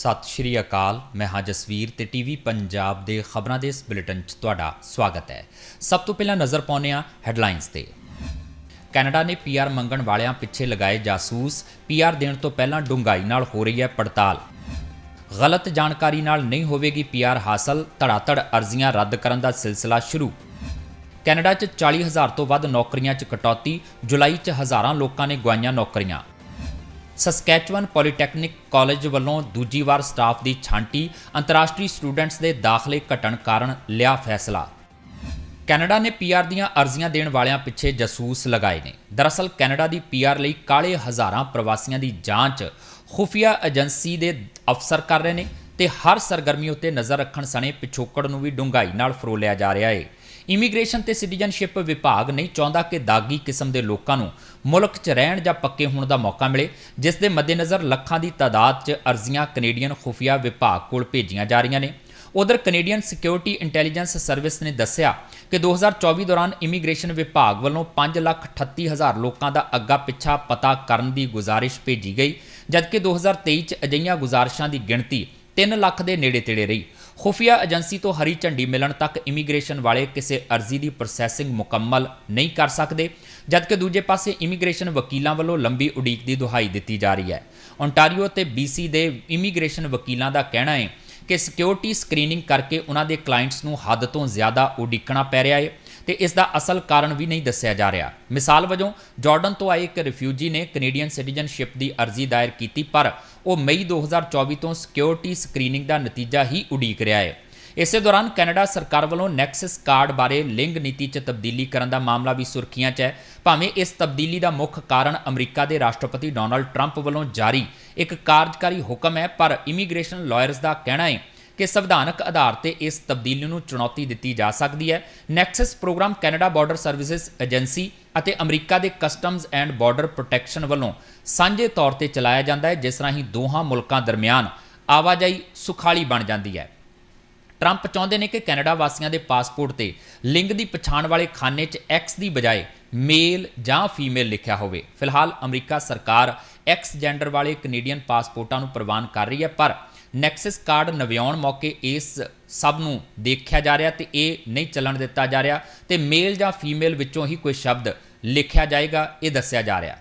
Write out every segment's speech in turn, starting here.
ਸਤਿ ਸ਼੍ਰੀ ਅਕਾਲ। ਮੈਂ ਹਾਂ ਜਸਵੀਰ ਤੇ ਟੀਵੀ ਪੰਜਾਬ ਦੇ ਖਬਰਾਂ ਦੇ ਇਸ ਬੁਲੇਟਿਨ 'ਚ ਤੁਹਾਡਾ ਸਵਾਗਤ ਹੈ। ਸਭ ਤੋਂ ਪਹਿਲਾਂ ਨਜ਼ਰ ਪਾਉਂਦੇ ਹਾਂ ਹੈਡਲਾਈਨਸ ਤੇ। ਕੈਨੇਡਾ ਨੇ ਪੀਆਰ ਮੰਗਣ ਵਾਲਿਆਂ ਪਿੱਛੇ ਲਗਾਏ ਜਾਸੂਸ। ਪੀਆਰ ਦੇਣ ਤੋਂ ਪਹਿਲਾਂ ਡੂੰਘਾਈ ਨਾਲ ਹੋ ਰਹੀ ਹੈ ਪੜਤਾਲ। ਗਲਤ ਜਾਣਕਾਰੀ ਨਾਲ ਨਹੀਂ ਹੋਵੇਗੀ ਪੀਆਰ ਹਾਸਲ। ਧੜਾਧੜ ਅਰਜ਼ੀਆਂ ਰੱਦ ਕਰਨ ਦਾ ਸਿਲਸਿਲਾ ਸ਼ੁਰੂ। ਕੈਨੇਡਾ 'ਚ 40000 ਤੋਂ ਵੱਧ ਨੌਕਰੀਆਂ 'ਚ ਕਟੌਤੀ। ਜੁਲਾਈ 'ਚ ਹਜ਼ਾਰਾਂ ਲੋਕਾਂ ਨੇ ਗਵਾਈਆਂ ਨੌਕਰੀਆਂ। ਸਸਕੈਚਵਨ ਪੋਲੀਟੈਕਨਿਕ ਕਾਲਜ ਵੱਲੋਂ ਦੂਜੀ ਵਾਰ ਸਟਾਫ ਦੀ ਛਾਂਟੀ ਅੰਤਰਰਾਸ਼ਟਰੀ ਸਟੂਡੈਂਟਸ ਦੇ ਦਾਖਲੇ ਘਟਣ ਕਾਰਨ ਲਿਆ ਫੈਸਲਾ। ਕੈਨੇਡਾ ਨੇ ਪੀਆਰ ਦੀਆਂ ਅਰਜ਼ੀਆਂ ਦੇਣ ਵਾਲਿਆਂ ਪਿੱਛੇ ਜਾਸੂਸ ਲਗਾਏ ਨੇ। ਦਰਅਸਲ ਕੈਨੇਡਾ ਦੀ ਪੀਆਰ ਲਈ ਕਾਲੇ ਹਜ਼ਾਰਾਂ ਪ੍ਰਵਾਸੀਆਂ ਦੀ ਜਾਂਚ ਖੁਫੀਆ ਏਜੰਸੀ ਦੇ ਅਫਸਰ ਕਰ ਰਹੇ ਨੇ ਤੇ ਹਰ ਸਰਗਰਮੀ ਉੱਤੇ ਨਜ਼ਰ ਰੱਖਣ ਸਣੇ ਪਿਛੋਕੜ ਨੂੰ ਵੀ ਡੂੰਘਾਈ ਨਾਲ ਫਰੋਲਿਆ ਜਾ ਰਿਹਾ ਹੈ ਇਮੀਗ੍ਰੇਸ਼ਨ ਤੇ ਸਿਟੀਜ਼ਨਸ਼ਿਪ ਵਿਭਾਗ ਨਹੀਂ ਚਾਹੁੰਦਾ ਕਿ ਦਾਗੀ ਕਿਸਮ ਦੇ ਲੋਕਾਂ ਨੂੰ ਮੁਲਕ 'ਚ ਰਹਿਣ ਜਾਂ ਪੱਕੇ ਹੋਣ ਦਾ ਮੌਕਾ ਮਿਲੇ, ਜਿਸ ਦੇ ਮੱਦੇਨਜ਼ਰ ਲੱਖਾਂ ਦੀ ਤਾਦਾਦ 'ਚ ਅਰਜ਼ੀਆਂ ਕੈਨੇਡੀਅਨ ਖੁਫੀਆ ਵਿਭਾਗ ਕੋਲ ਭੇਜੀਆਂ ਜਾ ਰਹੀਆਂ ਨੇ। ਉਧਰ ਕੈਨੇਡੀਅਨ ਸਿਕਿਉਰਿਟੀ ਇੰਟੈਲੀਜੈਂਸ ਸਰਵਿਸ ਨੇ ਦੱਸਿਆ ਕਿ 2024 ਦੌਰਾਨ ਇਮੀਗ੍ਰੇਸ਼ਨ ਵਿਭਾਗ ਵੱਲੋਂ 538000 ਲੋਕਾਂ ਦਾ ਅੱਗਾ ਪਿੱਛਾ ਪਤਾ ਕਰਨ ਦੀ ਗੁਜ਼ਾਰਿਸ਼ ਭੇਜੀ ਗਈ, ਜਦਕਿ 2023 ਚ ਅਜਿਹੀਆਂ ਗੁਜ਼ਾਰਿਸ਼ਾਂ ਦੀ ਗਿਣਤੀ 3 ਲੱਖ ਦੇ ਨੇੜੇ ਤੇੜੇ ਰਹੀ। ਖੁਫੀਆ ਏਜੰਸੀ ਤੋਂ ਹਰੀ ਝੰਡੀ ਮਿਲਣ ਤੱਕ ਇਮੀਗ੍ਰੇਸ਼ਨ ਵਾਲੇ ਕਿਸੇ ਅਰਜ਼ੀ ਦੀ ਪ੍ਰੋਸੈਸਿੰਗ ਮੁਕੰਮਲ ਨਹੀਂ ਕਰ ਸਕਦੇ, ਜਦਕਿ ਦੂਜੇ ਪਾਸੇ ਇਮੀਗ੍ਰੇਸ਼ਨ ਵਕੀਲਾਂ ਵੱਲੋਂ ਲੰਬੀ ਉਡੀਕ ਦੀ ਦੁਹਾਈ ਦਿੱਤੀ ਜਾ ਰਹੀ ਹੈ। ਓਨਟਾਰੀਓ ਤੇ BC ਦੇ ਇਮੀਗ੍ਰੇਸ਼ਨ ਵਕੀਲਾਂ ਦਾ ਕਹਿਣਾ ਹੈ ਕਿ ਸਿਕਿਉਰਿਟੀ ਸਕਰੀਨਿੰਗ ਕਰਕੇ ਉਹਨਾਂ ਦੇ ਕਲਾਇੰਟਸ ਨੂੰ ਹੱਦ ਤੋਂ ਜ਼ਿਆਦਾ ਉਡੀਕਣਾ ਪੈ ਰਿਹਾ ਹੈ। ਤੇ ਇਸ ਦਾ ਅਸਲ ਕਾਰਨ ਵੀ ਨਹੀਂ ਦੱਸਿਆ ਜਾ ਰਿਹਾ। ਮਿਸਾਲ ਵਜੋਂ, ਜਾਰਡਨ ਤੋਂ ਆਏ ਇੱਕ ਰਿਫਿਊਜੀ ਨੇ ਕੈਨੇਡੀਅਨ ਸਿਟੀਜ਼ਨਸ਼ਿਪ ਦੀ ਅਰਜ਼ੀ ਦਾਇਰ ਕੀਤੀ, ਪਰ ਉਹ ਮਈ 2024 ਤੋਂ ਸਿਕਿਉਰਿਟੀ ਸਕਰੀਨਿੰਗ ਦਾ ਨਤੀਜਾ ਹੀ ਉਡੀਕ ਰਿਹਾ ਹੈ। ਇਸੇ ਦੌਰਾਨ ਕੈਨੇਡਾ ਸਰਕਾਰ ਵੱਲੋਂ ਨੈਕਸਸ ਕਾਰਡ ਬਾਰੇ ਲਿੰਗ ਨੀਤੀ 'ਚ ਤਬਦੀਲੀ ਕਰਨ ਦਾ ਮਾਮਲਾ ਵੀ ਸੁਰਖੀਆਂ 'ਚ ਹੈ। ਭਾਵੇਂ ਇਸ ਤਬਦੀਲੀ ਦਾ ਮੁੱਖ ਕਾਰਨ ਅਮਰੀਕਾ ਦੇ ਰਾਸ਼ਟਰਪਤੀ ਡੋਨਲਡ ਟਰੰਪ ਵੱਲੋਂ ਜਾਰੀ ਇੱਕ ਕਾਰਜਕਾਰੀ ਹੁਕਮ ਹੈ, ਪਰ ਇਮੀਗ੍ਰੇਸ਼ਨ ਲਾਇਰਸ ਦਾ ਕਹਿਣਾ ਹੈ ਕਿ ਸੰਵਿਧਾਨਕ ਆਧਾਰ ਤੇ ਇਸ ਤਬਦੀਲੀ ਨੂੰ ਚੁਣੌਤੀ ਦਿੱਤੀ ਜਾ ਸਕਦੀ ਹੈ। NEXUS programme Canada border services agency ਅਤੇ ਅਮਰੀਕਾ ਦੇ ਕਸਟਮਜ਼ ਐਂਡ ਬਾਰਡਰ ਪ੍ਰੋਟੈਕਸ਼ਨ ਵੱਲੋਂ ਸਾਂਝੇ ਤੌਰ ਤੇ ਚਲਾਇਆ ਜਾਂਦਾ ਹੈ, ਜਿਸ ਰਾਹੀਂ ਦੋਹਾਂ ਮੁਲਕਾਂ ਦਰਮਿਆਨ ਆਵਾਜਾਈ ਸੁਖਾਲੀ ਬਣ ਜਾਂਦੀ ਹੈ। ਟਰੰਪ ਚਾਹੁੰਦੇ ਨੇ ਕਿ ਕੈਨੇਡਾ ਵਾਸੀਆਂ ਦੇ ਪਾਸਪੋਰਟ ਤੇ ਲਿੰਗ ਦੀ ਪਛਾਣ ਵਾਲੇ ਖਾਨੇ 'ਚ ਐਕਸ ਦੀ ਬਜਾਏ ਮੇਲ ਜਾਂ ਫੀਮੇਲ ਲਿਖਿਆ ਹੋਵੇ। ਫਿਲਹਾਲ ਅਮਰੀਕਾ ਸਰਕਾਰ ਐਕਸ ਜੈਂਡਰ ਵਾਲੇ ਕੈਨੇਡੀਅਨ ਪਾਸਪੋਰਟਾਂ ਨੂੰ ਪ੍ਰਵਾਨ ਕਰ ਰਹੀ ਹੈ, ਪਰ ਨੈਕਸਸ ਕਾਰਡ ਨਵਿਆਉਣ ਮੌਕੇ ਇਸ ਸਭ ਨੂੰ ਦੇਖਿਆ ਜਾ ਰਿਹਾ ਤੇ ਇਹ ਨਹੀਂ ਚੱਲਣ ਦਿੱਤਾ ਜਾ ਰਿਹਾ ਤੇ ਮੇਲ ਜਾਂ ਫੀਮੇਲ ਵਿੱਚੋਂ ਹੀ ਕੋਈ ਸ਼ਬਦ ਲਿਖਿਆ ਜਾਏਗਾ, ਇਹ ਦੱਸਿਆ ਜਾ ਰਿਹਾ।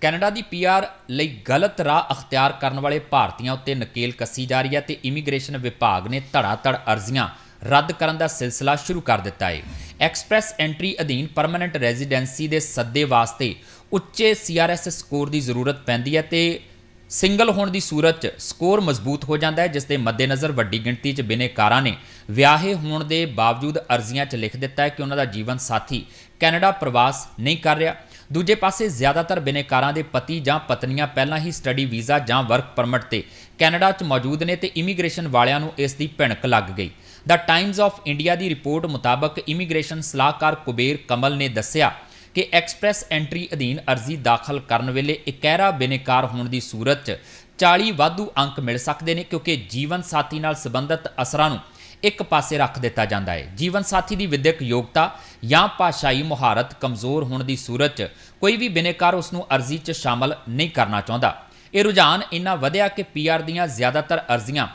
ਕੈਨੇਡਾ ਦੀ ਪੀਆਰ ਲਈ ਗਲਤ ਰਾਹ ਅਖਤਿਆਰ ਕਰਨ ਵਾਲੇ ਭਾਰਤੀਆਂ ਉੱਤੇ ਨਕੇਲ ਕੱਸੀ ਜਾ ਰਹੀ ਹੈ ਤੇ ਇਮੀਗ੍ਰੇਸ਼ਨ ਵਿਭਾਗ ਨੇ ਧੜਾਧੜ ਅਰਜ਼ੀਆਂ ਰੱਦ ਕਰਨ ਦਾ ਸਿਲਸਿਲਾ ਸ਼ੁਰੂ ਕਰ ਦਿੱਤਾ ਹੈ। ਐਕਸਪ੍ਰੈਸ ਐਂਟਰੀ ਅਧੀਨ ਪਰਮਨੈਂਟ ਰੈਜ਼ੀਡੈਂਸੀ ਦੇ ਸੱਦੇ ਵਾਸਤੇ ਉੱਚੇ ਸੀਆਰਐਸ ਸਕੋਰ ਦੀ ਜ਼ਰੂਰਤ ਪੈਂਦੀ ਹੈ ਤੇ ਸਿੰਗਲ ਹੋਣ ਦੀ ਸੂਰਤ 'ਚ ਸਕੋਰ ਮਜ਼ਬੂਤ ਹੋ ਜਾਂਦਾ ਹੈ ਜਿਸ ਦੇ ਮੱਦੇਨਜ਼ਰ ਵੱਡੀ ਗਿਣਤੀ 'ਚ ਬਿਨੇਕਾਰਾਂ ਨੇ ਵਿਆਹੇ ਹੋਣ ਦੇ ਬਾਵਜੂਦ ਅਰਜ਼ੀਆਂ 'ਚ ਲਿਖ ਦਿੱਤਾ ਹੈ ਕਿ ਉਹਨਾਂ ਦਾ ਜੀਵਨ ਸਾਥੀ ਕੈਨੇਡਾ ਪ੍ਰਵਾਸ ਨਹੀਂ ਕਰ ਰਿਹਾ। ਦੂਜੇ ਪਾਸੇ ਜ਼ਿਆਦਾਤਰ ਬਿਨੇਕਾਰਾਂ ਦੇ ਪਤੀ ਜਾਂ ਪਤਨੀਆਂ ਪਹਿਲਾਂ ਹੀ ਸਟੱਡੀ ਵੀਜ਼ਾ ਜਾਂ ਵਰਕ ਪਰਮਿਟ ਤੇ ਕੈਨੇਡਾ 'ਚ ਮੌਜੂਦ ਨੇ ਤੇ ਇਮੀਗ੍ਰੇਸ਼ਨ ਵਾਲਿਆਂ ਨੂੰ ਇਸ ਦੀ ਭਿਣਕ ਲੱਗ ਗਈ। ਦਾ ਟਾਈਮਜ਼ ਆਫ ਇੰਡੀਆ ਦੀ ਰਿਪੋਰਟ ਮੁਤਾਬਕ ਇਮੀਗ੍ਰੇਸ਼ਨ ਸਲਾਹਕਾਰ ਕੁਬੇਰ ਕਮਲ ਨੇ ਦੱਸਿਆ ਕਿ ਐਕਸਪ੍ਰੈਸ ਐਂਟਰੀ ਅਧੀਨ ਅਰਜ਼ੀ ਦਾਖਲ ਕਰਨ ਵੇਲੇ ਇਕਹਿਰਾ ਬਿਨੇਕਾਰ ਹੋਣ ਦੀ ਸੂਰਤ 'ਚ 40 ਵਾਧੂ ਅੰਕ ਮਿਲ ਸਕਦੇ ਨੇ ਕਿਉਂਕਿ ਜੀਵਨ ਸਾਥੀ ਨਾਲ ਸੰਬੰਧਿਤ ਅਸਰਾਂ ਨੂੰ ਇੱਕ ਪਾਸੇ ਰੱਖ ਦਿੱਤਾ ਜਾਂਦਾ ਹੈ। ਜੀਵਨ ਸਾਥੀ ਦੀ ਵਿਦਿਅਕ ਯੋਗਤਾ ਜਾਂ ਭਾਸ਼ਾਈ ਮੁਹਾਰਤ ਕਮਜ਼ੋਰ ਹੋਣ ਦੀ ਸੂਰਤ 'ਚ ਕੋਈ ਵੀ ਬਿਨੇਕਾਰ ਉਸ ਨੂੰ ਅਰਜ਼ੀ 'ਚ ਸ਼ਾਮਲ ਨਹੀਂ ਕਰਨਾ ਚਾਹੁੰਦਾ। ਇਹ ਰੁਝਾਨ ਇੰਨਾ ਵਧਿਆ ਕਿ ਪੀਆਰ ਦੀਆਂ ਜ਼ਿਆਦਾਤਰ ਅਰਜ਼ੀਆਂ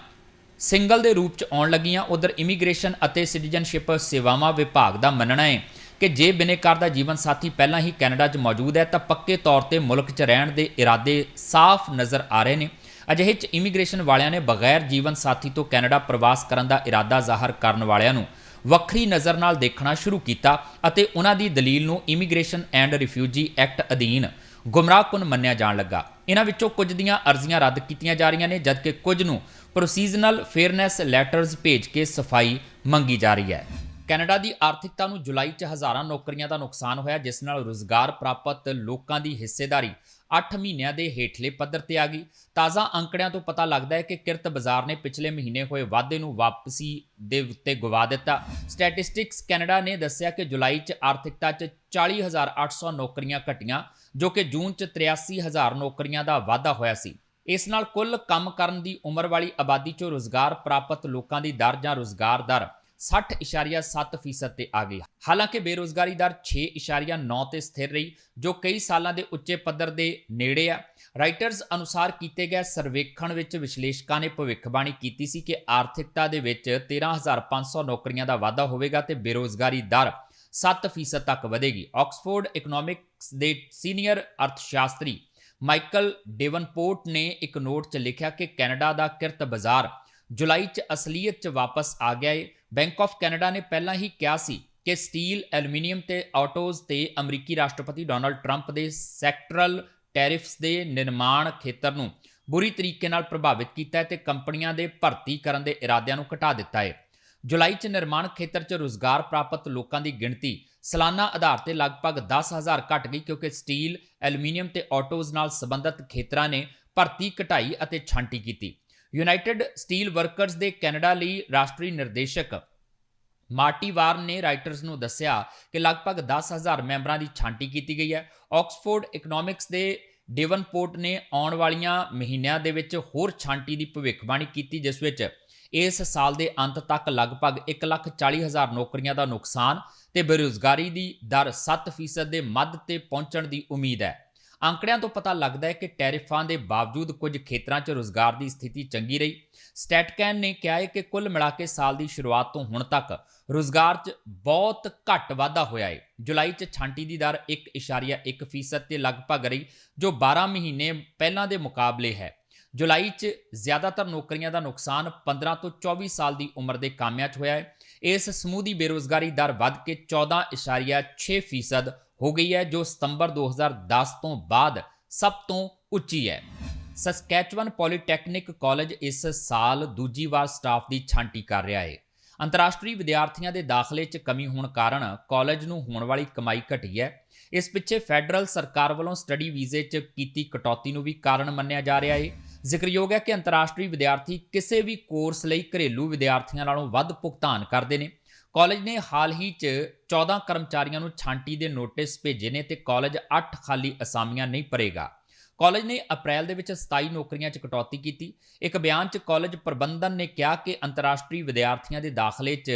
ਸਿੰਗਲ ਦੇ ਰੂਪ 'ਚ ਆਉਣ ਲੱਗੀਆਂ। ਉਧਰ ਇਮੀਗ੍ਰੇਸ਼ਨ ਅਤੇ ਸਿਟੀਜ਼ਨਸ਼ਿਪ ਸੇਵਾਵਾਂ ਵਿਭਾਗ ਦਾ ਮੰਨਣਾ ਹੈ ਕਿ ਜੇ ਬਿਨੇਕਾਰ ਦਾ ਜੀਵਨ ਸਾਥੀ ਪਹਿਲਾਂ ਹੀ ਕੈਨੇਡਾ 'ਚ ਮੌਜੂਦ ਹੈ, ਤਾਂ ਪੱਕੇ ਤੌਰ ਤੇ ਮੁਲਕ 'ਚ ਰਹਿਣ ਦੇ ਇਰਾਦੇ ਸਾਫ਼ ਨਜ਼ਰ ਆ ਰਹੇ ਨੇ। ਅਜਿਹੇ 'ਚ ਇਮੀਗ੍ਰੇਸ਼ਨ ਵਾਲਿਆਂ ਨੇ ਬਗੈਰ ਜੀਵਨ ਸਾਥੀ ਤੋਂ ਕੈਨੇਡਾ ਪ੍ਰਵਾਸ ਕਰਨ ਦਾ ਇਰਾਦਾ ਜ਼ਾਹਰ ਕਰਨ ਵਾਲਿਆਂ ਨੂੰ ਵੱਖਰੀ ਨਜ਼ਰ ਨਾਲ ਦੇਖਣਾ ਸ਼ੁਰੂ ਕੀਤਾ ਅਤੇ ਉਹਨਾਂ ਦੀ ਦਲੀਲ ਨੂੰ ਇਮੀਗ੍ਰੇਸ਼ਨ ਐਂਡ ਰਿਫਿਊਜੀ ਐਕਟ ਅਧੀਨ ਗੁੰਮਰਾਹਕੁਨ ਮੰਨਿਆ ਜਾਣ ਲੱਗਾ। ਇਹਨਾਂ ਵਿੱਚੋਂ ਕੁਝ ਦੀਆਂ ਅਰਜ਼ੀਆਂ ਰੱਦ ਕੀਤੀਆਂ ਜਾ ਰਹੀਆਂ ਨੇ, ਜਦਕਿ ਕੁਝ ਨੂੰ ਪ੍ਰੋਸੀਜ਼ਨਲ ਫੇਅਰਨੈਸ ਲੈਟਰਸ ਭੇਜ ਕੇ ਸਫ਼ਾਈ ਮੰਗੀ ਜਾ ਰਹੀ ਹੈ। ਕੈਨੇਡਾ ਦੀ ਆਰਥਿਕਤਾ ਨੂੰ ਜੁਲਾਈ 'ਚ ਹਜ਼ਾਰਾਂ ਨੌਕਰੀਆਂ ਦਾ ਨੁਕਸਾਨ ਹੋਇਆ, ਜਿਸ ਨਾਲ ਰੋਜ਼ਗਾਰ ਪ੍ਰਾਪਤ ਲੋਕਾਂ ਦੀ ਹਿੱਸੇਦਾਰੀ 8 ਮਹੀਨਿਆਂ ਦੇ ਹੇਠਲੇ ਪੱਧਰ ਤੇ ਆ ਗਈ। ਤਾਜ਼ਾ ਅੰਕੜਿਆਂ ਤੋਂ ਪਤਾ ਲੱਗਦਾ ਹੈ ਕਿ ਕਿਰਤ ਬਾਜ਼ਾਰ ਨੇ ਪਿਛਲੇ ਮਹੀਨੇ ਹੋਏ ਵਾਧੇ ਨੂੰ ਵਾਪਸੀ ਦੇ ਉੱਤੇ ਗਵਾ ਦਿੱਤਾ। ਸਟੈਟਿਸਟਿਕਸ ਕੈਨੇਡਾ ਨੇ ਦੱਸਿਆ ਕਿ ਜੁਲਾਈ 'ਚ ਆਰਥਿਕਤਾ 'ਚ 40800 ਨੌਕਰੀਆਂ ਘਟੀਆਂ, ਜੋ ਕਿ ਜੂਨ 'ਚ 83000 ਨੌਕਰੀਆਂ ਦਾ ਵਾਧਾ ਹੋਇਆ ਸੀ। ਇਸ ਨਾਲ ਕੁੱਲ ਕੰਮ ਕਰਨ ਦੀ ਉਮਰ ਵਾਲੀ ਆਬਾਦੀ 'ਚੋਂ ਰੋਜ਼ਗਾਰ ਪ੍ਰਾਪਤ ਲੋਕਾਂ ਦੀ ਦਰ ਜਾਂ ਰੋਜ਼ਗਾਰ ਦਰ 60.7% ਤੇ ਆ ਗਈ। ਹਾਲਾਂਕਿ ਬੇਰੋਜ਼ਗਾਰੀ ਦਰ 6.9 ਤੇ ਸਥਿਰ ਰਹੀ, ਜੋ ਕਈ ਸਾਲਾਂ ਦੇ ਉੱਚੇ ਪੱਧਰ ਦੇ ਨੇੜੇ ਆ। ਰਾਈਟਰਸ ਅਨੁਸਾਰ ਕੀਤੇ ਗਏ ਸਰਵੇਖਣ ਵਿੱਚ ਵਿਸ਼ਲੇਸ਼ਕਾਂ ਨੇ ਭਵਿੱਖਬਾਣੀ ਕੀਤੀ ਸੀ ਕਿ ਆਰਥਿਕਤਾ ਦੇ ਵਿੱਚ 13500 ਨੌਕਰੀਆਂ ਦਾ ਵਾਧਾ ਹੋਵੇਗਾ ਤੇ ਬੇਰੋਜ਼ਗਾਰੀ ਦਰ 7% ਤੱਕ ਵਧੇਗੀ। ਆਕਸਫੋਰਡ ਇਕਨੋਮਿਕਸ ਦੇ ਸੀਨੀਅਰ ਅਰਥਸ਼ਾਸਤਰੀ ਮਾਈਕਲ ਡੇਵਨਪੋਰਟ ਨੇ ਇੱਕ ਨੋਟ 'ਚ ਲਿਖਿਆ ਕਿ ਕੈਨੇਡਾ ਦਾ ਕਿਰਤ ਬਾਜ਼ਾਰ ਜੁਲਾਈ 'ਚ ਅਸਲੀਅਤ 'ਚ ਵਾਪਸ ਆ ਗਿਆ ਏ। ਬੈਂਕ ਆਫ ਕੈਨੇਡਾ ਨੇ ਪਹਿਲਾਂ ਹੀ ਕਿਹਾ ਸੀ ਕਿ ਸਟੀਲ ਐਲੂਮੀਨੀਅਮ ਤੇ ਆਟੋਜ਼ ਤੇ ਅਮਰੀਕੀ ਰਾਸ਼ਟਰਪਤੀ ਡੋਨਲਡ ਟਰੰਪ ਦੇ ਸੈਕਟਰਲ ਟੈਰਿਫਸ ਦੇ ਨਿਰਮਾਣ ਖੇਤਰ ਨੂੰ ਬੁਰੀ ਤਰੀਕੇ ਨਾਲ ਪ੍ਰਭਾਵਿਤ ਕੀਤਾ ਹੈ ਤੇ ਕੰਪਨੀਆਂ ਦੇ ਭਰਤੀ ਕਰਨ ਦੇ ਇਰਾਦਿਆਂ ਨੂੰ ਘਟਾ ਦਿੱਤਾ ਹੈ ਜੁਲਾਈ 'ਚ ਨਿਰਮਾਣ ਖੇਤਰ 'ਚ ਰੋਜ਼ਗਾਰ ਪ੍ਰਾਪਤ ਲੋਕਾਂ ਦੀ ਗਿਣਤੀ ਸਾਲਾਨਾ ਆਧਾਰ ਤੇ ਲਗਭਗ 10000 ਘਟ ਗਈ ਕਿਉਂਕਿ ਸਟੀਲ, ਐਲੂਮੀਨੀਅਮ ਤੇ ਆਟੋਜ਼ ਨਾਲ ਸੰਬੰਧਿਤ ਖੇਤਰਾਂ ਨੇ ਭਰਤੀ ਘਟਾਈ ਅਤੇ ਛਾਂਟੀ ਕੀਤੀ। ਯੂਨਾਈਟਿਡ ਸਟੀਲ ਵਰਕਰਜ਼ ਦੇ ਕੈਨੇਡਾ ਲਈ ਰਾਸ਼ਟਰੀ ਨਿਰਦੇਸ਼ਕ ਮਾਰਟੀ ਵਾਰਨ ਨੇ ਰਾਈਟਰਸ ਨੂੰ ਦੱਸਿਆ ਕਿ ਲਗਭਗ 10000 ਮੈਂਬਰਾਂ ਦੀ ਛਾਂਟੀ ਕੀਤੀ ਗਈ ਹੈ। ਆਕਸਫੋਰਡ ਇਕਨੋਮਿਕਸ ਦੇ ਡੇਵਨਪੋਰਟ ਨੇ ਆਉਣ ਵਾਲੀਆਂ ਮਹੀਨਿਆਂ ਦੇ ਵਿੱਚ ਹੋਰ ਛਾਂਟੀ ਦੀ ਭਵਿੱਖਬਾਣੀ ਕੀਤੀ, ਜਿਸ ਵਿੱਚ ਇਸ ਸਾਲ ਦੇ ਅੰਤ ਤੱਕ ਲਗਭਗ 140000 ਨੌਕਰੀਆਂ ਦਾ ਨੁਕਸਾਨ ਤੇ ਬੇਰੁਜ਼ਗਾਰੀ ਦੀ ਦਰ 7% ਦੇ ਮੱਧ ਤੇ ਪਹੁੰਚਣ ਦੀ ਉਮੀਦ ਹੈ ਅੰਕੜਿਆਂ ਤੋਂ ਪਤਾ ਲੱਗਦਾ ਹੈ ਕਿ ਟੈਰਿਫਾਂ ਦੇ ਬਾਵਜੂਦ ਕੁਝ ਖੇਤਰਾਂ 'ਚ ਰੋਜ਼ਗਾਰ ਦੀ ਸਥਿਤੀ ਚੰਗੀ ਰਹੀ। ਸਟੈਟਕੈਨ ਨੇ ਕਿਹਾ ਹੈ ਕਿ ਕੁੱਲ ਮਿਲਾ ਕੇ ਸਾਲ ਦੀ ਸ਼ੁਰੂਆਤ ਤੋਂ ਹੁਣ ਤੱਕ ਰੋਜ਼ਗਾਰ 'ਚ ਬਹੁਤ ਘੱਟ ਵਾਧਾ ਹੋਇਆ ਹੈ। ਜੁਲਾਈ 'ਚ ਛਾਂਟੀ ਦੀ ਦਰ 1.1% ਤੇ ਲਗਭਗ ਰਹੀ, ਜੋ 12 ਮਹੀਨੇ ਪਹਿਲਾਂ ਦੇ ਮੁਕਾਬਲੇ ਹੈ। ਜੁਲਾਈ 'ਚ ਜ਼ਿਆਦਾਤਰ ਨੌਕਰੀਆਂ ਦਾ ਨੁਕਸਾਨ 15 ਤੋਂ 24 ਸਾਲ ਦੀ ਉਮਰ ਦੇ ਕਾਮਿਆਂ 'ਚ ਹੋਇਆ ਹੈ। ਇਸ ਸਮੂਹ ਦੀ ਬੇਰੋਜ਼ਗਾਰੀ ਦਰ ਵੱਧ ਕੇ 14.6% ਹੋ ਗਈ ਹੈ, ਜੋ ਸਤੰਬਰ 2010 ਤੋਂ ਬਾਅਦ ਸਭ ਤੋਂ ਉੱਚੀ ਹੈ। ਸਸਕੈਚਵਨ ਪੋਲੀਟੈਕਨਿਕ ਕਾਲਜ ਇਸ ਸਾਲ ਦੂਜੀ ਵਾਰ ਸਟਾਫ ਦੀ ਛਾਂਟੀ ਕਰ ਰਿਹਾ ਹੈ। ਅੰਤਰਰਾਸ਼ਟਰੀ ਵਿਦਿਆਰਥੀਆਂ ਦੇ ਦਾਖਲੇ 'ਚ ਕਮੀ ਹੋਣ ਕਾਰਨ ਕਾਲਜ ਨੂੰ ਹੋਣ ਵਾਲੀ ਕਮਾਈ ਘਟੀ ਹੈ। ਇਸ ਪਿੱਛੇ ਫੈਡਰਲ ਸਰਕਾਰ ਵੱਲੋਂ ਸਟੱਡੀ ਵੀਜ਼ੇ 'ਚ ਕੀਤੀ ਕਟੌਤੀ ਨੂੰ ਵੀ ਕਾਰਨ ਮੰਨਿਆ ਜਾ ਰਿਹਾ ਹੈ। ਜ਼ਿਕਰਯੋਗ ਹੈ ਕਿ ਅੰਤਰਰਾਸ਼ਟਰੀ ਵਿਦਿਆਰਥੀ ਕਿਸੇ ਵੀ ਕੋਰਸ ਲਈ ਘਰੇਲੂ ਵਿਦਿਆਰਥੀਆਂ ਨਾਲੋਂ ਵੱਧ ਭੁਗਤਾਨ ਕਰਦੇ ਨੇ। ਕਾਲਜ ਨੇ ਹਾਲ ਹੀ 'ਚ 14 ਕਰਮਚਾਰੀਆਂ ਨੂੰ ਛਾਂਟੀ ਦੇ ਨੋਟਿਸ ਭੇਜੇ ਨੇ ਤੇ ਕਾਲਜ 8 ਖਾਲੀ ਅਸਾਮੀਆਂ ਨਹੀਂ ਭਰੇਗਾ। ਕਾਲਜ ਨੇ ਅਪ੍ਰੈਲ ਦੇ ਵਿੱਚ 27 ਨੌਕਰੀਆਂ 'ਚ ਕਟੌਤੀ ਕੀਤੀ। ਇੱਕ ਬਿਆਨ 'ਚ ਕਾਲਜ ਪ੍ਰਬੰਧਨ ਨੇ ਕਿਹਾ ਕਿ ਅੰਤਰਰਾਸ਼ਟਰੀ ਵਿਦਿਆਰਥੀਆਂ ਦੇ ਦਾਖਲੇ 'ਚ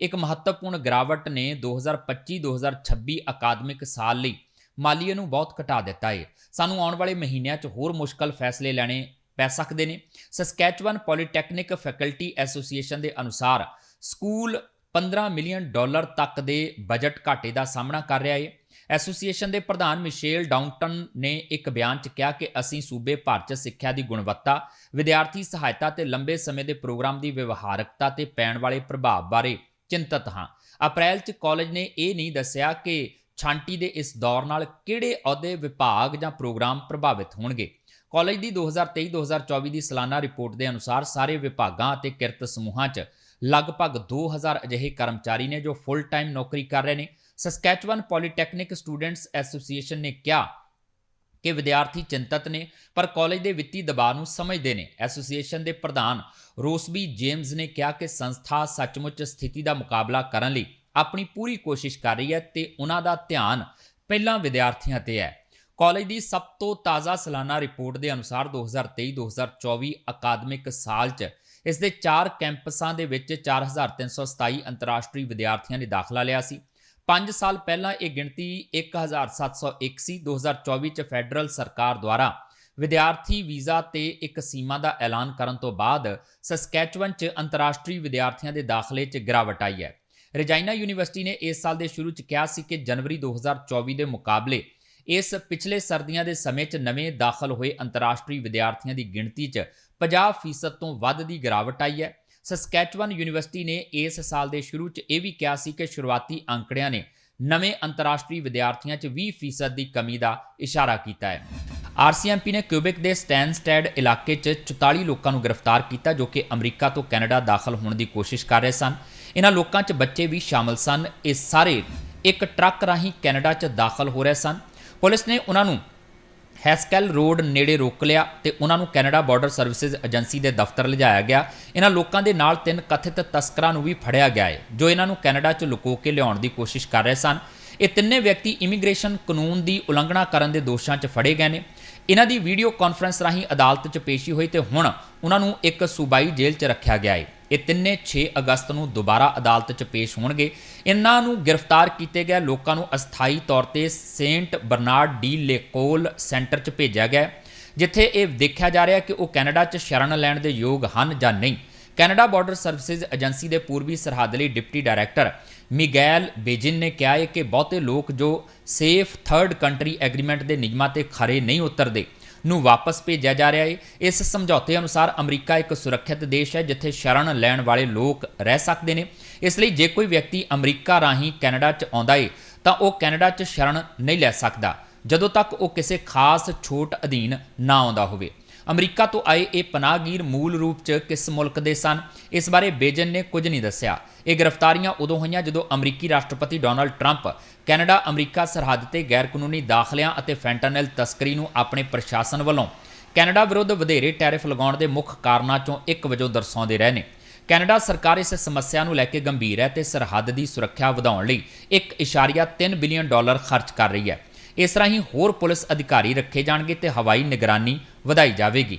ਇੱਕ ਮਹੱਤਵਪੂਰਨ ਗਿਰਾਵਟ ਨੇ 2025-2026 ਅਕਾਦਮਿਕ ਸਾਲ ਲਈ ਮਾਲੀਏ ਨੂੰ ਬਹੁਤ ਘਟਾ ਦਿੱਤਾ ਹੈ ਸਾਨੂੰ ਆਉਣ ਵਾਲੇ ਮਹੀਨਿਆਂ 'ਚ ਹੋਰ ਮੁਸ਼ਕਲ ਫੈਸਲੇ ਲੈਣੇ ਪੈ ਸਕਦੇ ਨੇ। ਸਸਕੈਚਵਨ ਪੋਲੀਟੈਕਨਿਕ ਫੈਕਲਟੀ ਐਸੋਸੀਏਸ਼ਨ ਦੇ ਅਨੁਸਾਰ ਸਕੂਲ 15 ਮਿਲੀਅਨ ਡਾਲਰ ਤੱਕ ਦੇ ਬਜਟ ਘਾਟੇ ਦਾ ਸਾਹਮਣਾ ਕਰ ਰਿਹਾ ਹੈ ਐਸੋਸੀਏਸ਼ਨ ਦੇ ਪ੍ਰਧਾਨ ਮਿਸ਼ੇਲ ਡਾਊਨਟਨ ਨੇ ਇੱਕ ਬਿਆਨ 'ਚ ਕਿਹਾ ਕਿ ਅਸੀਂ ਸੂਬੇ ਭਰ 'ਚ ਸਿੱਖਿਆ ਦੀ ਗੁਣਵੱਤਾ, ਵਿਦਿਆਰਥੀ ਸਹਾਇਤਾ ਤੇ ਲੰਬੇ ਸਮੇਂ ਦੇ ਪ੍ਰੋਗਰਾਮ ਦੀ ਵਿਵਹਾਰਕਤਾ ਤੇ ਪੈਣ ਵਾਲੇ ਪ੍ਰਭਾਵ ਬਾਰੇ ਚਿੰਤਤ ਹਾਂ। ਅਪ੍ਰੈਲ 'ਚ ਕਾਲਜ ਨੇ ਇਹ ਨਹੀਂ ਦੱਸਿਆ ਕਿ ਛਾਂਟੀ ਦੇ ਇਸ ਦੌਰ ਨਾਲ ਕਿਹੜੇ ਅਹੁਦੇ ਵਿਭਾਗ ਜਾਂ ਪ੍ਰੋਗਰਾਮ ਪ੍ਰਭਾਵਿਤ ਹੋਣਗੇ। ਕਾਲਜ ਦੀ 2023-2024 ਦੀ ਸਾਲਾਨਾ ਰਿਪੋਰਟ ਦੇ ਅਨੁਸਾਰ ਸਾਰੇ ਵਿਭਾਗਾਂ ਅਤੇ ਕਿਰਤ ਸਮੂਹਾਂ 'ਚ ਲਗਭਗ 2000 ਅਜਿਹੇ ਕਰਮਚਾਰੀ ਨੇ ਜੋ ਫੁੱਲ ਟਾਈਮ ਨੌਕਰੀ ਕਰ ਰਹੇ ਨੇ। ਸਸਕੈਚਵਨ ਪੋਲੀਟੈਕਨਿਕ ਸਟੂਡੈਂਟਸ ਐਸੋਸੀਏਸ਼ਨ ਨੇ ਕਿਹਾ ਕਿ ਵਿਦਿਆਰਥੀ ਚਿੰਤਤ ਨੇ, ਪਰ ਕਾਲਜ ਦੇ ਵਿੱਤੀ ਦਬਾਅ ਨੂੰ ਸਮਝਦੇ ਨੇ। ਐਸੋਸੀਏਸ਼ਨ ਦੇ ਪ੍ਰਧਾਨ ਰੋਸਬੀ ਜੇਮਸ ਨੇ ਕਿਹਾ ਕਿ ਸੰਸਥਾ ਸੱਚਮੁੱਚ ਸਥਿਤੀ ਦਾ ਮੁਕਾਬਲਾ ਕਰਨ ਲਈ ਆਪਣੀ ਪੂਰੀ ਕੋਸ਼ਿਸ਼ ਕਰ ਰਹੀ ਹੈ ਤੇ ਉਹਨਾਂ ਦਾ ਧਿਆਨ ਪਹਿਲਾਂ ਵਿਦਿਆਰਥੀਆਂ ਤੇ ਹੈ। ਕਾਲਜ ਦੀ ਸਭ ਤੋਂ ਤਾਜ਼ਾ ਸਾਲਾਨਾ ਰਿਪੋਰਟ ਦੇ ਅਨੁਸਾਰ 2023-2024 ਅਕਾਦਮਿਕ ਸਾਲ 'ਚ ਇਸ ਦੇ 4 ਕੈਂਪਸਾਂ ਦੇ ਵਿੱਚ 4327 ਅੰਤਰਰਾਸ਼ਟਰੀ ਵਿਦਿਆਰਥੀਆਂ ਨੇ ਦਾਖਲਾ ਲਿਆ ਸੀ। 5 ਸਾਲ ਪਹਿਲਾਂ ਇਹ ਗਿਣਤੀ 1701 ਸੀ 2024 ਚ ਫੈਡਰਲ ਸਰਕਾਰ ਦੁਆਰਾ ਵਿਦਿਆਰਥੀ ਵੀਜ਼ਾ ਤੇ ਇੱਕ ਸੀਮਾ ਦਾ ਐਲਾਨ ਕਰਨ ਤੋਂ ਬਾਅਦ ਸਸਕੈਚਵਨ ਚ ਅੰਤਰਰਾਸ਼ਟਰੀ ਵਿਦਿਆਰਥੀਆਂ ਦੇ ਦਾਖਲੇ 'ਚ ਗਿਰਾਵਟ ਆਈ ਹੈ। ਰਜਾਇਨਾ ਯੂਨੀਵਰਸਿਟੀ ਨੇ ਇਸ ਸਾਲ ਦੇ ਸ਼ੁਰੂ 'ਚ ਕਿਹਾ ਸੀ ਕਿ ਜਨਵਰੀ 2024 ਦੇ ਮੁਕਾਬਲੇ ਇਸ ਪਿਛਲੇ ਸਰਦੀਆਂ ਦੇ ਸਮੇਂ 'ਚ ਨਵੇਂ ਦਾਖਲ ਹੋਏ ਅੰਤਰਰਾਸ਼ਟਰੀ ਵਿਦਿਆਰਥੀਆਂ ਦੀ ਗਿਣਤੀ 'ਚ 50% ਤੋਂ ਵੱਧ ਦੀ ਗਿਰਾਵਟ ਆਈ ਹੈ। ਸਸਕੈਚਵਨ ਯੂਨੀਵਰਸਿਟੀ ਨੇ ਇਸ ਸਾਲ ਦੇ ਸ਼ੁਰੂ 'ਚ ਇਹ ਵੀ ਕਿਹਾ ਸੀ ਕਿ ਸ਼ੁਰੂਆਤੀ ਅੰਕੜਿਆਂ ਨੇ ਨਵੇਂ ਅੰਤਰਰਾਸ਼ਟਰੀ ਵਿਦਿਆਰਥੀਆਂ 'ਚ 20% ਦੀ ਕਮੀ ਦਾ ਇਸ਼ਾਰਾ ਕੀਤਾ ਹੈ। ਆਰਸੀਐਮਪੀ ਨੇ ਕਿਊਬਿਕ ਦੇ ਸਟੈਨਸਟੈਡ ਇਲਾਕੇ 'ਚ 44 ਲੋਕਾਂ ਨੂੰ ਗ੍ਰਿਫਤਾਰ ਕੀਤਾ ਜੋ ਕਿ ਅਮਰੀਕਾ ਤੋਂ ਕੈਨੇਡਾ ਦਾਖਲ ਹੋਣ ਦੀ ਕੋਸ਼ਿਸ਼ ਕਰ ਰਹੇ ਸਨ। ਇਹਨਾਂ ਲੋਕਾਂ 'ਚ ਬੱਚੇ ਵੀ ਸ਼ਾਮਲ ਸਨ। ਇਹ ਸਾਰੇ ਇੱਕ ਟਰੱਕ ਰਾਹੀਂ ਕੈਨੇਡਾ 'ਚ ਦਾਖਲ ਹੋ ਰਹੇ ਸਨ। ਪੁਲਿਸ ਨੇ ਉਹਨਾਂ ਨੂੰ ਹੈਸਕੈਲ ਰੋਡ ਨੇੜੇ ਰੋਕ ਲਿਆ ਤੇ ਉਹਨਾਂ ਨੂੰ ਕੈਨੇਡਾ ਬਾਰਡਰ ਸਰਵਿਸਿਜ਼ ਏਜੰਸੀ ਦੇ ਦਫ਼ਤਰ ਲਿਜਾਇਆ ਗਿਆ। ਇਹਨਾਂ ਲੋਕਾਂ ਦੇ ਨਾਲ ਤਿੰਨ ਕਥਿਤ ਤਸਕਰਾਂ ਨੂੰ ਵੀ ਫੜਿਆ ਗਿਆ ਹੈ, ਜੋ ਇਹਨਾਂ ਨੂੰ ਕੈਨੇਡਾ 'ਚ ਲੁਕੋ ਕੇ ਲਿਆਉਣ ਦੀ ਕੋਸ਼ਿਸ਼ ਕਰ ਰਹੇ ਸਨ। ਇਹ ਤਿੰਨੇ ਵਿਅਕਤੀ ਇਮੀਗ੍ਰੇਸ਼ਨ ਕਾਨੂੰਨ ਦੀ ਉਲੰਘਣਾ ਕਰਨ ਦੇ ਦੋਸ਼ਾਂ 'ਚ ਫੜੇ ਗਏ ਨੇ। ਇਹਨਾਂ ਦੀ ਵੀਡੀਓ ਕਾਨਫਰੰਸ ਰਾਹੀਂ ਅਦਾਲਤ 'ਚ ਪੇਸ਼ੀ ਹੋਈ ਤੇ ਹੁਣ ਉਹਨਾਂ ਨੂੰ ਇੱਕ ਸੂਬਾਈ ਜੇਲ੍ਹ 'ਚ ਰੱਖਿਆ ਗਿਆ ਹੈ। ਇਹ ਤਿੰਨੇ 6 ਅਗਸਤ ਨੂੰ ਦੁਬਾਰਾ ਅਦਾਲਤ 'ਚ ਪੇਸ਼ ਹੋਣਗੇ। ਇਹਨਾਂ ਨੂੰ ਗ੍ਰਿਫਤਾਰ ਕੀਤੇ ਗਏ ਲੋਕਾਂ ਨੂੰ ਅਸਥਾਈ ਤੌਰ ਤੇ Saint Bernard de Lacolle centre 'ਚ ਭੇਜਿਆ ਗਿਆ ਜਿੱਥੇ ਇਹ ਦੇਖਿਆ ਜਾ ਰਿਹਾ ਕਿ ਉਹ ਕੈਨੇਡਾ 'ਚ ਸ਼ਰਨ ਲੈਣ ਦੇ ਯੋਗ ਹਨ ਜਾਂ ਨਹੀਂ। ਕੈਨੇਡਾ ਬਾਰਡਰ ਸਰਵਿਸਿਜ਼ ਏਜੰਸੀ ਦੇ ਪੂਰਬੀ ਸਰਹੱਦ ਲਈ ਡਿਪਟੀ ਡਾਇਰੈਕਟਰ ਮਿਗੈਲ ਬੇਜਿਨ ਨੇ ਕਿਹਾ ਹੈ ਕਿ ਬਹੁਤੇ ਲੋਕ ਜੋ ਸੇਫ ਥਰਡ ਕੰਟਰੀ ਐਗਰੀਮੈਂਟ ਦੇ ਨਿਯਮਾਂ ਤੇ ਖਰੇ ਨਹੀਂ ਉਤਰਦੇ ਨੂੰ ਵਾਪਸ ਭੇਜਿਆ ਜਾ ਰਿਹਾ ਹੈ ਇਸ ਸਮਝੌਤੇ ਅਨੁਸਾਰ ਅਮਰੀਕਾ ਇੱਕ ਸੁਰੱਖਿਅਤ ਦੇਸ਼ ਹੈ, ਜਿੱਥੇ ਸ਼ਰਨ ਲੈਣ ਵਾਲੇ ਲੋਕ ਰਹਿ ਸਕਦੇ ਨੇ। ਇਸ ਲਈ ਜੇ ਕੋਈ ਵਿਅਕਤੀ ਅਮਰੀਕਾ ਰਾਹੀਂ ਕੈਨੇਡਾ 'ਚ ਆਉਂਦਾ ਹੈ ਤਾਂ ਉਹ ਕੈਨੇਡਾ 'ਚ ਸ਼ਰਨ ਨਹੀਂ ਲੈ ਸਕਦਾ, ਜਦੋਂ ਤੱਕ ਉਹ ਕਿਸੇ ਖਾਸ ਛੋਟ ਅਧੀਨ ਨਾ ਆਉਂਦਾ ਹੋਵੇ। ਅਮਰੀਕਾ ਤੋਂ ਆਏ ਇਹ ਪਨਾਹਗੀਰ ਮੂਲ ਰੂਪ 'ਚ ਕਿਸ ਮੁਲਕ ਦੇ ਸਨ? ਇਸ ਬਾਰੇ ਬੇਜਨ ਨੇ ਕੁਝ ਨਹੀਂ ਦੱਸਿਆ। ਇਹ ਗ੍ਰਿਫਤਾਰੀਆਂ ਉਦੋਂ ਹੋਈਆਂ ਜਦੋਂ ਅਮਰੀਕੀ ਰਾਸ਼ਟਰਪਤੀ ਡੋਨਲਡ ਟਰੰਪ ਕੈਨੇਡਾ, ਅਮਰੀਕਾ ਸਰਹੱਦ ਤੇ ਗੈਰ ਕਾਨੂੰਨੀ ਦਾਖਲਿਆਂ ਅਤੇ ਫੈਂਟਨਲ ਤਸਕਰੀ ਨੂੰ ਆਪਣੇ ਪ੍ਰਸ਼ਾਸਨ ਵੱਲੋਂ ਕੈਨੇਡਾ ਵਿਰੁੱਧ ਵਧੇਰੇ ਟੈਰਿਫ ਲਗਾਉਣ ਦੇ ਮੁੱਖ ਕਾਰਨਾਂ 'ਚੋਂ ਇੱਕ ਵਜੋਂ ਦਰਸਾਉਂਦੇ ਰਹੇ ਨੇ। ਕੈਨੇਡਾ ਸਰਕਾਰ ਇਸ ਸਮੱਸਿਆ ਨੂੰ ਲੈ ਕੇ ਗੰਭੀਰ ਹੈ ਤੇ ਸਰਹੱਦ ਦੀ ਸੁਰੱਖਿਆ ਵਧਾਉਣ ਲਈ 1.3 ਬਿਲੀਅਨ ਡਾਲਰ ਖਰਚ ਕਰ ਰਹੀ ਹੈ। ਇਸ ਰਾਹੀਂ ਹੋਰ ਪੁਲਿਸ ਅਧਿਕਾਰੀ ਰੱਖੇ ਜਾਣਗੇ ਤੇ ਹਵਾਈ ਨਿਗਰਾਨੀ ਵਧਾਈ ਜਾਵੇਗੀ।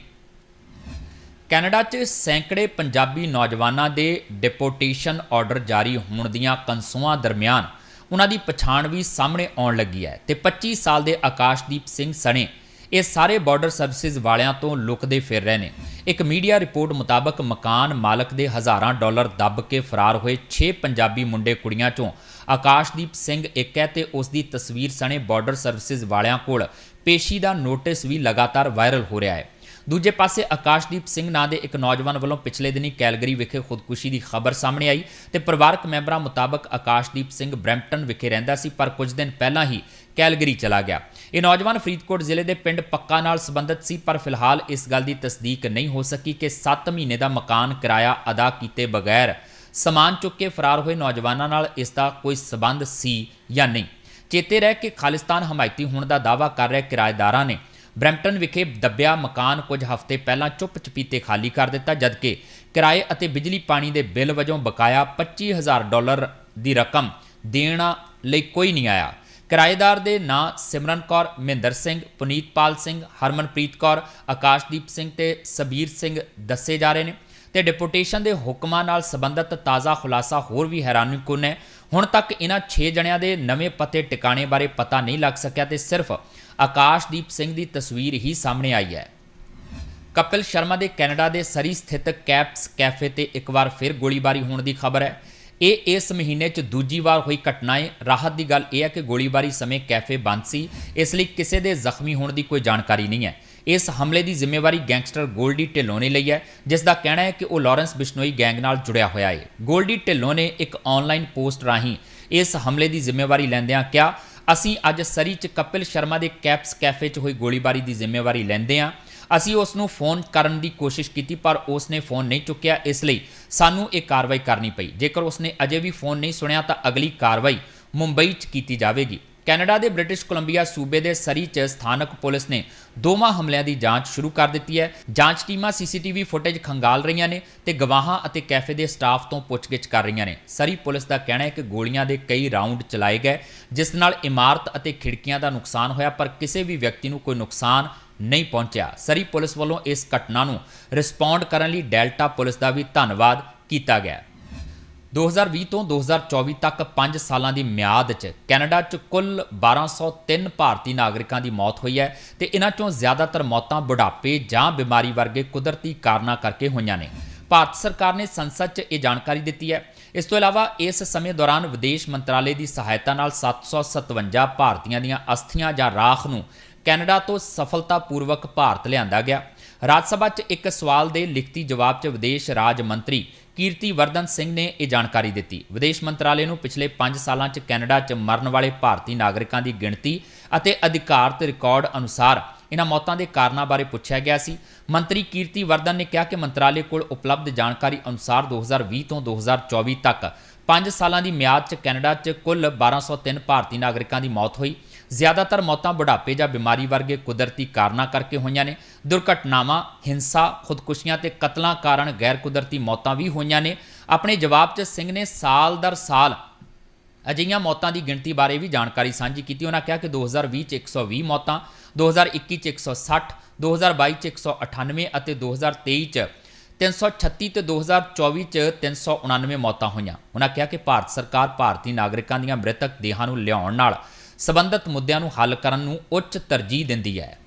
ਕੈਨੇਡਾ 'ਚ ਸੈਂਕੜੇ ਪੰਜਾਬੀ ਨੌਜਵਾਨਾਂ ਦੇ ਡਿਪੋਰਟੇਸ਼ਨ ਆਰਡਰ ਜਾਰੀ ਹੋਣ ਦੀਆਂ ਕੰਸੂਆਂ ਦਰਮਿਆਨ ਉਹਨਾਂ ਦੀ ਪਛਾਣ ਵੀ ਸਾਹਮਣੇ ਆਉਣ ਲੱਗੀ ਹੈ ਤੇ 25 ਸਾਲ ਦੇ ਆਕਾਸ਼ਦੀਪ ਸਿੰਘ ਸਣੇ ਇਹ ਸਾਰੇ ਬਾਰਡਰ ਸਰਵਿਸਿਜ਼ ਵਾਲਿਆਂ ਤੋਂ ਲੁਕਦੇ ਫਿਰ ਰਹੇ ਨੇ। ਇੱਕ ਮੀਡੀਆ ਰਿਪੋਰਟ ਮੁਤਾਬਕ ਮਕਾਨ ਮਾਲਕ ਦੇ ਹਜ਼ਾਰਾਂ ਡਾਲਰ ਦੱਬ ਕੇ ਫਰਾਰ ਹੋਏ 6 ਪੰਜਾਬੀ ਮੁੰਡੇ ਕੁੜੀਆਂ ਚੋਂ। ਆਕਾਸ਼ਦੀਪ ਸਿੰਘ ਇੱਕ ਹੈ ਤੇ ਉਸ ਦੀ ਤਸਵੀਰ ਸਣੇ ਬਾਰਡਰ ਸਰਵਿਸਿਜ਼ ਵਾਲਿਆਂ ਕੋਲ। ਪੇਸ਼ੀ ਦਾ ਨੋਟਿਸ ਵੀ ਲਗਾਤਾਰ ਵਾਇਰਲ ਹੋ ਰਿਹਾ ਹੈ। ਦੂਜੇ ਪਾਸੇ ਆਕਾਸ਼ਦੀਪ ਸਿੰਘ ਨਾਂ ਦੇ ਇੱਕ ਨੌਜਵਾਨ ਵੱਲੋਂ ਪਿਛਲੇ ਦਿਨੀ ਕੈਲਗਰੀ ਵਿਖੇ ਖੁਦਕੁਸ਼ੀ ਦੀ ਖਬਰ ਸਾਹਮਣੇ ਆਈ ਤੇ ਪਰਿਵਾਰਕ ਮੈਂਬਰਾਂ ਮੁਤਾਬਕ ਆਕਾਸ਼ਦੀਪ ਸਿੰਘ ਬ੍ਰੈਂਪਟਨ ਵਿਖੇ ਰਹਿੰਦਾ ਸੀ, ਪਰ ਕੁਝ ਦਿਨ ਪਹਿਲਾਂ ਹੀ ਕੈਲਗਰੀ ਚਲਾ ਗਿਆ। ਇਹ ਨੌਜਵਾਨ ਫਰੀਦਕੋਟ ਜ਼ਿਲ੍ਹੇ ਦੇ ਪਿੰਡ ਪੱਕਾ ਨਾਲ ਸੰਬੰਧਿਤ ਸੀ, ਪਰ ਫਿਲਹਾਲ ਇਸ ਗੱਲ ਦੀ ਤਸਦੀਕ ਨਹੀਂ ਹੋ ਸਕੀ ਕਿ 7 ਮਹੀਨੇ ਦਾ ਮਕਾਨ ਕਿਰਾਇਆ ਅਦਾ ਕੀਤੇ ਬਗੈਰ ਸਮਾਨ ਚੁੱਕ ਕੇ ਫਰਾਰ ਹੋਏ ਨੌਜਵਾਨਾਂ ਨਾਲ ਇਸ ਦਾ ਕੋਈ ਸਬੰਧ ਸੀ ਜਾਂ ਨਹੀਂ। ਚੇਤੇ ਰਹਿ ਕਿ ਖਾਲਿਸਤਾਨ ਹਮਾਇਤੀ ਹੋਣ ਦਾ ਦਾਅਵਾ ਕਰ ਰਹੇ ਕਿਰਾਏਦਾਰਾਂ ਨੇ ਬ੍ਰੈਂਪਟਨ ਵਿਖੇ ਦੱਬਿਆ ਮਕਾਨ ਕੁਝ ਹਫ਼ਤੇ ਪਹਿਲਾਂ ਚੁੱਪ ਚਪੀਤੇ ਖਾਲੀ ਕਰ ਦਿੱਤਾ, ਜਦਕਿ ਕਿਰਾਏ ਅਤੇ ਬਿਜਲੀ ਪਾਣੀ ਦੇ ਬਿੱਲ ਵਜੋਂ ਬਕਾਇਆ 25000 ਡਾਲਰ ਦੀ ਰਕਮ ਦੇਣਾ ਲਈ ਕੋਈ ਨਹੀਂ ਆਇਆ। ਕਿਰਾਏਦਾਰ ਦੇ ਨਾਂ ਸਿਮਰਨ ਕੌਰ, ਮਹਿੰਦਰ ਸਿੰਘ, ਪੁਨੀਤਪਾਲ ਸਿੰਘ, ਹਰਮਨਪ੍ਰੀਤ ਕੌਰ, ਆਕਾਸ਼ਦੀਪ ਸਿੰਘ ਤੇ ਸਬੀਰ ਸਿੰਘ ਦੱਸੇ ਜਾ ਰਹੇ ਨੇ ਤੇ ਡਿਪੂਟੇਸ਼ਨ ਦੇ ਹੁਕਮਾਂ ਨਾਲ ਸੰਬੰਧਿਤ ਤਾਜ਼ਾ ਖੁਲਾਸਾ ਹੋਰ ਵੀ ਹੈਰਾਨੀਕੁਨ ਹੈ। ਹੁਣ ਤੱਕ ਇਹਨਾਂ 6 ਜਣਿਆਂ ਦੇ ਨਵੇਂ ਪਤੇ ਟਿਕਾਣੇ ਬਾਰੇ ਪਤਾ ਨਹੀਂ ਲੱਗ ਸਕਿਆ ਤੇ ਸਿਰਫ ਆਕਾਸ਼ਦੀਪ ਸਿੰਘ ਦੀ ਤਸਵੀਰ ਹੀ ਸਾਹਮਣੇ ਆਈ ਹੈ। ਕਪਿਲ ਸ਼ਰਮਾ ਦੇ ਕੈਨੇਡਾ ਦੇ ਸਰੀ ਸਥਿਤ ਕੈਪਸ ਕੈਫੇ ਤੇ ਇੱਕ ਵਾਰ ਫਿਰ ਗੋਲੀਬਾਰੀ ਹੋਣ ਦੀ ਖਬਰ ਹੈ। ਇਹ ਇਸ ਮਹੀਨੇ 'ਚ ਦੂਜੀ ਵਾਰ ਹੋਈ ਘਟਨਾ ਹੈ ਰਾਹਤ ਦੀ ਗੱਲ ਇਹ ਹੈ ਕਿ ਗੋਲੀਬਾਰੀ ਸਮੇਂ ਕੈਫੇ ਬੰਦ ਸੀ, ਇਸ ਲਈ ਕਿਸੇ ਦੇ ਜ਼ਖਮੀ ਹੋਣ ਦੀ ਕੋਈ ਜਾਣਕਾਰੀ ਨਹੀਂ ਹੈ। ਇਸ ਹਮਲੇ ਦੀ ਜ਼ਿੰਮੇਵਾਰੀ ਗੈਂਗਸਟਰ ਗੋਲਡੀ ਢਿੱਲੋਂ ਨੇ ਲਈ ਹੈ, ਜਿਸ ਦਾ ਕਹਿਣਾ ਹੈ ਕਿ ਉਹ ਲਾਰੈਂਸ ਬਿਸ਼ਨੋਈ ਗੈਂਗ ਨਾਲ ਜੁੜਿਆ ਹੋਇਆ ਹੈ। ਗੋਲਡੀ ਢਿੱਲੋਂ ਨੇ ਇੱਕ ਆਨਲਾਈਨ ਪੋਸਟ ਰਾਹੀਂ ਇਸ ਹਮਲੇ ਦੀ ਜ਼ਿੰਮੇਵਾਰੀ ਲੈਂਦਿਆਂ ਕਿਹਾ, ਅਸੀਂ ਅੱਜ ਸਰੀ 'ਚ ਕਪਿਲ ਸ਼ਰਮਾ ਦੇ ਕੈਪਸ ਕੈਫੇ 'ਚ ਹੋਈ ਗੋਲੀਬਾਰੀ ਦੀ ਜ਼ਿੰਮੇਵਾਰੀ ਲੈਂਦੇ ਹਾਂ। ਅਸੀਂ ਉਸ ਨੂੰ ਫੋਨ ਕਰਨ ਦੀ ਕੋਸ਼ਿਸ਼ ਕੀਤੀ, ਪਰ ਉਸ ਨੇ ਫੋਨ ਨਹੀਂ ਚੁੱਕਿਆ। ਇਸ ਲਈ ਸਾਨੂੰ ਇਹ ਕਾਰਵਾਈ ਕਰਨੀ ਪਈ। ਜੇਕਰ ਉਸ ਨੇ ਅਜੇ ਵੀ ਫੋਨ ਨਹੀਂ ਸੁਣਿਆ, ਤਾਂ ਅਗਲੀ ਕਾਰਵਾਈ ਮੁੰਬਈ 'ਚ ਕੀਤੀ ਜਾਵੇਗੀ। ਕੈਨੇਡਾ ਦੇ ਬ੍ਰਿਟਿਸ਼ ਕੋਲੰਬੀਆ ਸੂਬੇ ਦੇ ਸਰੀ 'ਚ ਸਥਾਨਕ ਪੁਲਿਸ ਨੇ ਦੋਵਾਂ ਹਮਲਿਆਂ ਦੀ ਜਾਂਚ ਸ਼ੁਰੂ ਕਰ ਦਿੱਤੀ ਹੈ। ਜਾਂਚ ਟੀਮਾਂ ਸੀਸੀਟੀਵੀ ਫੁਟੇਜ ਖੰਗਾਲ ਰਹੀਆਂ ਨੇ ਤੇ ਗਵਾਹਾਂ ਅਤੇ ਕੈਫੇ ਦੇ ਸਟਾਫ ਤੋਂ ਪੁੱਛਗਿੱਛ ਕਰ ਰਹੀਆਂ ਨੇ। ਸਰੀ ਪੁਲਿਸ ਦਾ ਕਹਿਣਾ ਹੈ ਕਿ ਗੋਲੀਆਂ ਦੇ ਕਈ ਰਾਉਂਡ ਚਲਾਏ ਗਏ, ਜਿਸ ਨਾਲ ਇਮਾਰਤ ਅਤੇ ਖਿੜਕੀਆਂ ਦਾ ਨੁਕਸਾਨ ਹੋਇਆ, ਪਰ ਕਿਸੇ ਵੀ ਵਿਅਕਤੀ ਨੂੰ ਕੋਈ ਨੁਕਸਾਨ ਨਹੀਂ ਪਹੁੰਚਿਆ। ਸਰੀ ਪੁਲਿਸ ਵੱਲੋਂ ਇਸ ਘਟਨਾ ਨੂੰ ਰਿਸਪੌਂਡ ਕਰਨ ਲਈ ਡੈਲਟਾ ਪੁਲਿਸ ਦਾ ਵੀ ਧੰਨਵਾਦ ਕੀਤਾ ਗਿਆ। 2020 ਤੋਂ 2024 ਤੱਕ 5 ਸਾਲਾਂ ਦੀ ਮਿਆਦ 'ਚ ਕੈਨੇਡਾ 'ਚ ਕੁੱਲ 1203 ਭਾਰਤੀ ਨਾਗਰਿਕਾਂ ਦੀ ਮੌਤ ਹੋਈ ਹੈ ਤੇ ਇਹਨਾਂ 'ਚੋਂ ਜ਼ਿਆਦਾਤਰ ਮੌਤਾਂ ਬੁਢਾਪੇ ਜਾਂ ਬਿਮਾਰੀ ਵਰਗੇ ਕੁਦਰਤੀ ਕਾਰਨਾਂ ਕਰਕੇ ਹੋਈਆਂ ਨੇ। ਭਾਰਤ ਸਰਕਾਰ ਨੇ ਸੰਸਦ 'ਚ ਇਹ ਜਾਣਕਾਰੀ ਦਿੱਤੀ ਹੈ। ਇਸ ਤੋਂ ਇਲਾਵਾ ਇਸ ਸਮੇਂ ਦੌਰਾਨ ਵਿਦੇਸ਼ ਮੰਤਰਾਲੇ ਦੀ ਸਹਾਇਤਾ ਨਾਲ 757 ਭਾਰਤੀਆਂ ਦੀਆਂ ਅਸਥੀਆਂ ਜਾਂ ਰਾਖ ਨੂੰ ਕੈਨੇਡਾ ਤੋਂ ਸਫਲਤਾਪੂਰਵਕ ਭਾਰਤ ਲਿਆਂਦਾ ਗਿਆ। ਰਾਜ ਸਭਾ 'ਚ ਇੱਕ ਸਵਾਲ ਦੇ ਲਿਖਤੀ ਜਵਾਬ 'ਚ ਵਿਦੇਸ਼ ਰਾਜ ਮੰਤਰੀ ਕੀਰਤੀ ਵਰਦਨ ਸਿੰਘ ਨੇ ਇਹ ਜਾਣਕਾਰੀ ਦਿੱਤੀ। ਵਿਦੇਸ਼ ਮੰਤਰਾਲੇ ਨੂੰ ਪਿਛਲੇ 5 ਸਾਲਾਂ 'ਚ ਕੈਨੇਡਾ 'ਚ ਮਰਨ ਵਾਲੇ ਭਾਰਤੀ ਨਾਗਰਿਕਾਂ ਦੀ ਗਿਣਤੀ ਅਤੇ ਅਧਿਕਾਰ ਤੇ ਰਿਕਾਰਡ ਅਨੁਸਾਰ ਇਹਨਾਂ ਮੌਤਾਂ ਦੇ ਕਾਰਨਾਂ ਬਾਰੇ ਪੁੱਛਿਆ ਗਿਆ ਸੀ। ਮੰਤਰੀ ਕੀਰਤੀ ਵਰਦਨ ਨੇ ਕਿਹਾ ਕਿ ਮੰਤਰਾਲੇ ਕੋਲ ਉਪਲਬਧ ਜਾਣਕਾਰੀ ਅਨੁਸਾਰ 2020 ਤੋਂ 2024 ਤੱਕ 5 ਸਾਲਾਂ ਦੀ ਮਿਆਦ 'ਚ ਕੈਨੇਡਾ 'ਚ ਕੁੱਲ 1203 ਭਾਰਤੀ ਨਾਗਰਿਕਾਂ ਦੀ ਮੌਤ ਹੋਈ। ਜ਼ਿਆਦਾਤਰ ਮੌਤਾਂ ਬੁਢਾਪੇ ਜਾਂ ਬਿਮਾਰੀ ਵਰਗੇ ਕੁਦਰਤੀ ਕਾਰਨਾਂ ਕਰਕੇ ਹੋਈਆਂ ਨੇ। ਦੁਰਘਟਨਾਵਾਂ, ਹਿੰਸਾ, ਖੁਦਕੁਸ਼ੀਆਂ ਤੇ ਕਤਲਾਂ ਕਾਰਨ ਗੈਰ ਕੁਦਰਤੀ ਮੌਤਾਂ ਵੀ ਹੋਈਆਂ ਨੇ। ਆਪਣੇ ਜਵਾਬ 'ਚ ਸਿੰਘ ਨੇ ਸਾਲ ਦਰ ਸਾਲ ਅਜਿਹੀਆਂ ਮੌਤਾਂ ਦੀ ਗਿਣਤੀ ਬਾਰੇ ਵੀ ਜਾਣਕਾਰੀ ਸਾਂਝੀ ਕੀਤੀ। ਉਹਨਾਂ ਕਿਹਾ ਕਿ 2020 ਚ 120 ਮੌਤਾਂ 2021 ਚ 160 2022 ਚ 198 ਅਤੇ 2023 ਚ 336 ਤੇ 2024 ਚ 399 ਮੌਤਾਂ ਹੋਈਆਂ। ਉਹਨਾਂ ਕਿਹਾ ਕਿ ਭਾਰਤ ਸਰਕਾਰ ਭਾਰਤੀ ਨਾਗਰਿਕਾਂ ਦੀਆਂ ਮ੍ਰਿਤਕ ਦੇਹਾਂ ਨੂੰ ਲਿਆਉਣ ਨਾਲ ਸੰਬੰਧਿਤ ਮੁੱਦਿਆਂ ਨੂੰ ਹੱਲ ਕਰਨ ਨੂੰ ਉੱਚ ਤਰਜੀਹ ਦਿੰਦੀ ਹੈ।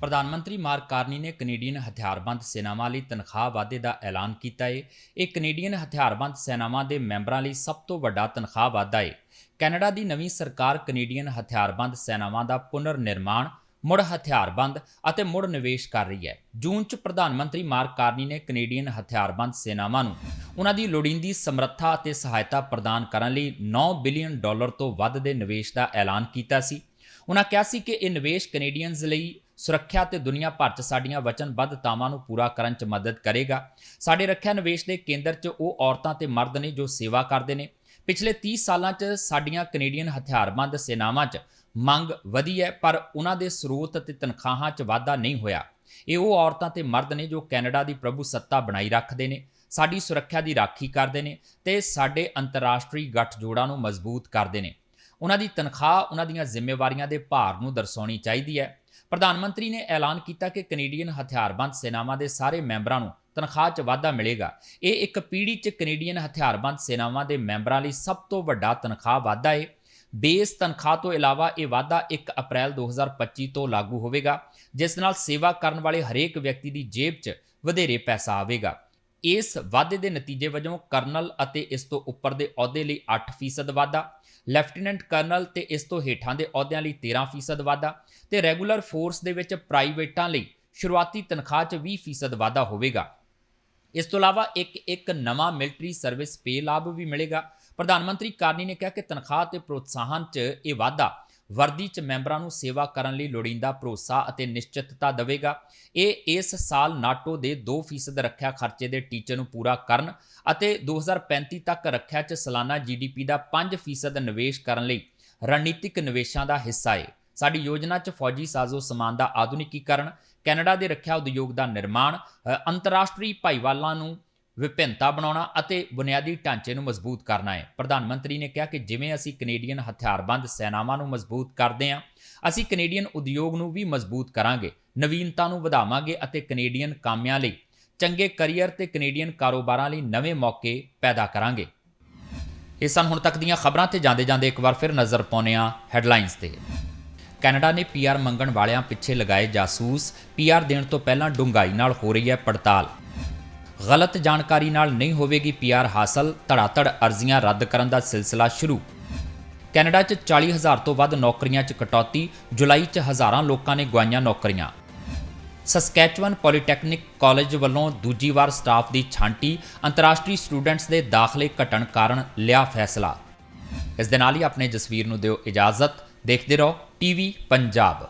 ਪ੍ਰਧਾਨ ਮੰਤਰੀ ਮਾਰਕ ਕਾਰਨੀ ਨੇ ਕੈਨੇਡੀਅਨ ਹਥਿਆਰਬੰਦ ਸੈਨਾਵਾਂ ਲਈ ਤਨਖਾਹ ਵਾਧੇ ਦਾ ਐਲਾਨ ਕੀਤਾ ਹੈ ਇਹ ਕੈਨੇਡੀਅਨ ਹਥਿਆਰਬੰਦ ਸੈਨਾਵਾਂ ਦੇ ਮੈਂਬਰਾਂ ਲਈ ਸਭ ਤੋਂ ਵੱਡਾ ਤਨਖਾਹ ਵਾਧਾ ਹੈ ਕੈਨੇਡਾ ਦੀ ਨਵੀਂ ਸਰਕਾਰ ਕੈਨੇਡੀਅਨ ਹਥਿਆਰਬੰਦ ਸੈਨਾਵਾਂ ਦਾ ਪੁਨਰ ਨਿਰਮਾਣ ਮੁੜ ਹਥਿਆਰਬੰਦ ਅਤੇ ਮੁੜ ਨਿਵੇਸ਼ ਕਰ ਰਹੀ ਹੈ। ਜੂਨ 'ਚ ਪ੍ਰਧਾਨ ਮੰਤਰੀ ਮਾਰਕ ਕਾਰਨੀ ਨੇ ਕੈਨੇਡੀਅਨ ਹਥਿਆਰਬੰਦ ਸੈਨਾਵਾਂ ਨੂੰ ਉਹਨਾਂ ਦੀ ਲੋੜੀਂਦੀ ਸਮਰੱਥਾ ਅਤੇ ਸਹਾਇਤਾ ਪ੍ਰਦਾਨ ਕਰਨ ਲਈ 9 ਬਿਲੀਅਨ ਡਾਲਰ ਤੋਂ ਵੱਧ ਦੇ ਨਿਵੇਸ਼ ਦਾ ਐਲਾਨ ਕੀਤਾ ਸੀ। ਉਹਨਾਂ ਕਿਹਾ ਸੀ ਕਿ ਇਹ ਨਿਵੇਸ਼ ਕੈਨੇਡੀਅਨਜ਼ ਲਈ ਸੁਰੱਖਿਆ ਤੇ ਦੁਨੀਆ ਭਰ 'ਚ ਸਾਡੀਆਂ ਵਚਨਬੱਧਤਾਵਾਂ ਨੂੰ ਪੂਰਾ ਕਰਨ 'ਚ ਮਦਦ ਕਰੇਗਾ। ਸਾਡੇ ਰੱਖਿਆ ਨਿਵੇਸ਼ ਦੇ ਕੇਂਦਰ 'ਚ ਉਹ ਔਰਤਾਂ ਤੇ ਮਰਦ ਨੇ ਜੋ ਸੇਵਾ ਕਰਦੇ ਨੇ। ਪਿਛਲੇ 30 ਸਾਲਾਂ 'ਚ ਸਾਡੀਆਂ ਕੈਨੇਡੀਅਨ ਹਥਿਆਰਬੰਦ ਸੈਨਾਵਾਂ 'ਚ ਮੰਗ ਵਧੀ ਹੈ, ਪਰ ਉਹਨਾਂ ਦੇ ਸਰੋਤ ਅਤੇ ਤਨਖਾਹਾਂ 'ਚ ਵਾਧਾ ਨਹੀਂ ਹੋਇਆ। ਇਹ ਉਹ ਔਰਤਾਂ ਤੇ ਮਰਦ ਨੇ ਜੋ ਕੈਨੇਡਾ ਦੀ ਪ੍ਰਭੂ ਸੱਤਾ ਬਣਾਈ ਰੱਖਦੇ ਨੇ। ਸਾਡੀ ਸੁਰੱਖਿਆ ਦੀ ਰਾਖੀ ਕਰਦੇ ਨੇ ਤੇ ਸਾਡੇ ਅੰਤਰਰਾਸ਼ਟਰੀ ਗੱਠਜੋੜਾਂ ਨੂੰ ਮਜ਼ਬੂਤ ਕਰਦੇ ਨੇ। ਉਹਨਾਂ ਦੀ ਤਨਖਾਹ, ਉਹਨਾਂ ਦੀਆਂ ਜ਼ਿੰਮੇਵਾਰੀਆਂ ਦੇ ਭਾਰ ਨੂੰ ਦਰਸਾਉਣੀ ਚਾਹੀਦੀ ਹੈ। ਪ੍ਰਧਾਨ ਮੰਤਰੀ ਨੇ ਐਲਾਨ ਕੀਤਾ ਕਿ ਕੈਨੇਡੀਅਨ ਹਥਿਆਰਬੰਦ ਸੈਨਾਵਾਂ ਦੇ ਸਾਰੇ ਮੈਂਬਰਾਂ ਨੂੰ ਤਨਖਾਹ 'ਚ ਵਾਧਾ ਮਿਲੇਗਾ। ਇਹ ਇੱਕ ਪੀੜ੍ਹੀ 'ਚ ਕੈਨੇਡੀਅਨ ਹਥਿਆਰਬੰਦ ਸੈਨਾਵਾਂ ਦੇ ਮੈਂਬਰਾਂ ਲਈ ਸਭ ਤੋਂ ਵੱਡਾ ਤਨਖਾਹ ਵਾਧਾ ਹੈ ਬੇਸ ਤਨਖਾਹ ਤੋਂ ਇਲਾਵਾ ਇਹ ਵਾਧਾ 1 ਅਪ੍ਰੈਲ 2025 ਤੋਂ ਲਾਗੂ ਹੋਵੇਗਾ, ਜਿਸ ਨਾਲ ਸੇਵਾ ਕਰਨ ਵਾਲੇ ਹਰੇਕ ਵਿਅਕਤੀ ਦੀ ਜੇਬ 'ਚ ਵਧੇਰੇ ਪੈਸਾ ਆਵੇਗਾ। ਇਸ ਵਾਧੇ ਦੇ ਨਤੀਜੇ ਵਜੋਂ ਕਰਨਲ ਅਤੇ ਇਸ ਤੋਂ ਉੱਪਰ ਦੇ ਅਹੁਦੇ ਲਈ 8% ਵਾਧਾ, ਲੈਫਟੀਨੈਂਟ ਕਰਨਲ ਤੇ ਇਸ ਤੋਂ ਹੇਠਾਂ ਦੇ ਅਹੁਦਿਆਂ ਲਈ 13% ਵਾਧਾ ਤੇ ਰੈਗੂਲਰ ਫੋਰਸ ਦੇ ਵਿੱਚ ਪ੍ਰਾਈਵੇਟਾਂ ਲਈ ਸ਼ੁਰੂਆਤੀ ਤਨਖਾਹ 'ਚ 20% ਵਾਧਾ ਹੋਵੇਗਾ। ਇਸ ਤੋਂ ਇਲਾਵਾ ਇੱਕ ਇੱਕ ਨਵਾਂ ਮਿਲਟਰੀ ਸਰਵਿਸ ਪੇ ਲਾਭ ਵੀ ਮਿਲੇਗਾ। ਪ੍ਰਧਾਨ ਮੰਤਰੀ ਕਾਰਨੀ ਨੇ ਕਿਹਾ ਕਿ ਤਨਖਾਹ ਤੇ ਪ੍ਰੋਤਸਾਹਨ 'ਚ ਇਹ ਵਾਧਾ ਵਰਦੀ 'ਚ ਮੈਂਬਰਾਂ ਨੂੰ ਸੇਵਾ ਕਰਨ ਲਈ ਲੋੜੀਂਦਾ ਭਰੋਸਾ ਅਤੇ ਨਿਸ਼ਚਿਤਤਾ ਦੇਵੇਗਾ। ਇਹ ਇਸ ਸਾਲ ਨਾਟੋ ਦੇ 2% ਰੱਖਿਆ ਖਰਚੇ ਦੇ ਟੀਚੇ ਨੂੰ ਪੂਰਾ ਕਰਨ ਅਤੇ 2035 ਤੱਕ ਰੱਖਿਆ 'ਚ ਸਾਲਾਨਾ ਜੀਡੀਪੀ ਦਾ 5% ਨਿਵੇਸ਼ ਕਰਨ ਲਈ ਰਣਨੀਤਿਕ ਨਿਵੇਸ਼ਾਂ ਦਾ ਹਿੱਸਾ ਹੈ ਸਾਡੀ ਯੋਜਨਾ 'ਚ ਫੌਜੀ ਸਾਜ਼ੋ ਸਮਾਨ ਦਾ ਆਧੁਨਿਕੀਕਰਨ, ਕੈਨੇਡਾ ਦੇ ਰੱਖਿਆ ਉਦਯੋਗ ਦਾ ਨਿਰਮਾਣ ਅੰਤਰਰਾਸ਼ਟਰੀ ਭਾਈਵਾਲਾਂ ਨੂੰ ਵਿਭਿੰਨਤਾ ਬਣਾਉਣਾ ਅਤੇ ਬੁਨਿਆਦੀ ਢਾਂਚੇ ਨੂੰ ਮਜ਼ਬੂਤ ਕਰਨਾ ਹੈ। ਪ੍ਰਧਾਨ ਮੰਤਰੀ ਨੇ ਕਿਹਾ ਕਿ ਜਿਵੇਂ ਅਸੀਂ ਕੈਨੇਡੀਅਨ ਹਥਿਆਰਬੰਦ ਸੈਨਾਵਾਂ ਨੂੰ ਮਜ਼ਬੂਤ ਕਰਦੇ ਹਾਂ, ਅਸੀਂ ਕੈਨੇਡੀਅਨ ਉਦਯੋਗ ਨੂੰ ਵੀ ਮਜ਼ਬੂਤ ਕਰਾਂਗੇ, ਨਵੀਨਤਾ ਨੂੰ ਵਧਾਵਾਂਗੇ ਅਤੇ ਕੈਨੇਡੀਅਨ ਕਾਮਿਆਂ ਲਈ, ਚੰਗੇ ਕੈਰੀਅਰ ਤੇ ਕੈਨੇਡੀਅਨ ਕਾਰੋਬਾਰਾਂ ਲਈ ਨਵੇਂ ਮੌਕੇ ਪੈਦਾ ਕਰਾਂਗੇ। ਇਹ ਸਨ ਹੁਣ ਤੱਕ ਦੀਆਂ ਖਬਰਾਂ ਤੇ ਜਾਂਦੇ ਜਾਂਦੇ ਇੱਕ ਵਾਰ ਫਿਰ ਨਜ਼ਰ ਪਾਉਂਦੇ ਹਾਂ ਹੈਡਲਾਈਨਸ ਤੇ। ਕੈਨੇਡਾ ਨੇ ਪੀਆਰ ਮੰਗਣ ਵਾਲਿਆਂ ਪਿੱਛੇ ਲਗਾਏ ਜਾਸੂਸ। ਪੀਆਰ ਦੇਣ ਤੋਂ ਪਹਿਲਾਂ ਡੂੰਘਾਈ ਨਾਲ ਹੋ ਰਹੀ ਹੈ ਪੜਤਾਲ। ਗਲਤ ਜਾਣਕਾਰੀ ਨਾਲ ਨਹੀਂ ਹੋਵੇਗੀ ਪੀਆਰ ਹਾਸਲ, ਧੜਾਧੜ ਅਰਜ਼ੀਆਂ ਰੱਦ ਕਰਨ ਦਾ ਸਿਲਸਿਲਾ ਸ਼ੁਰੂ। ਕੈਨੇਡਾ 'ਚ 40000 ਤੋਂ ਵੱਧ ਨੌਕਰੀਆਂ 'ਚ ਕਟੌਤੀ, ਜੁਲਾਈ 'ਚ ਹਜ਼ਾਰਾਂ ਲੋਕਾਂ ਨੇ ਗਵਾਈਆਂ ਨੌਕਰੀਆਂ। ਸਸਕੈਚਵਨ ਪੋਲੀਟੈਕਨਿਕ ਕਾਲਜ ਵੱਲੋਂ ਦੂਜੀ ਵਾਰ ਸਟਾਫ ਦੀ ਛਾਂਟੀ, ਅੰਤਰਰਾਸ਼ਟਰੀ ਸਟੂਡੈਂਟਸ ਦੇ ਦਾਖਲੇ ਘਟਣ ਕਾਰਨ ਲਿਆ ਫੈਸਲਾ। ਇਸ ਦੇ ਨਾਲ ਹੀ ਆਪਣੇ ਜਸਵੀਰ ਨੂੰ ਦਿਓ ਇਜਾਜ਼ਤ। ਦੇਖਦੇ ਰਹੋ ਟੀਵੀ ਪੰਜਾਬ।